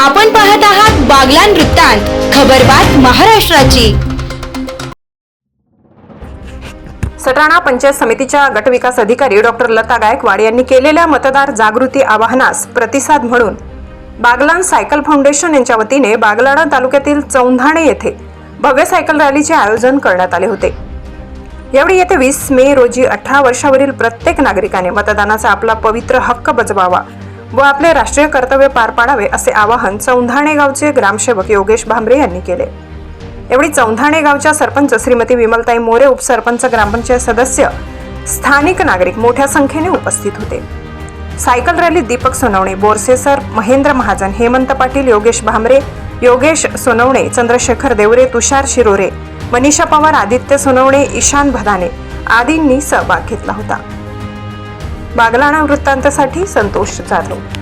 आपण पाहत आहात बागलान वृत्तांत खबरबात महाराष्ट्राची. सटाणा पंचायत समितीच्या गटविकास अधिकारी डॉक्टर लता गायकवाड यांनी केलेल्या मतदार जागृती आवाहनास प्रतिसाद म्हणून बागलान सायकल फाउंडेशन यांच्या वतीने बागलाणा तालुक्यातील चौंधाणे येथे भव्य सायकल रॅलीचे आयोजन करण्यात आले होते. यावेळी येत्या वीस मे रोजी अठरा वर्षावरील प्रत्येक नागरिकाने मतदानाचा आपला पवित्र हक्क बजवावा व आपले राष्ट्रीय कर्तव्य पार पाडावे असे आवाहन चौंधाणे गावचे ग्रामसेवक योगेश भांबरे यांनी केले. एवढी चौंधाणे गावच्या सरपंच श्रीमती विमलताई मोरे उपसरपंच ग्रामपंचायत सदस्य स्थानिक नागरिक मोठ्या संख्येने उपस्थित होते. सायकल रॅलीत दीपक सोनवणे बोरसेसर महेंद्र महाजन हेमंत पाटील योगेश भांबरे योगेश सोनवणे चंद्रशेखर देवरे तुषार शिरोरे मनीषा पवार आदित्य सोनवणे ईशान भदाने आदींनी सहभाग घेतला होता. बागलाणा वृत्तांतासाठी संतोष जाधव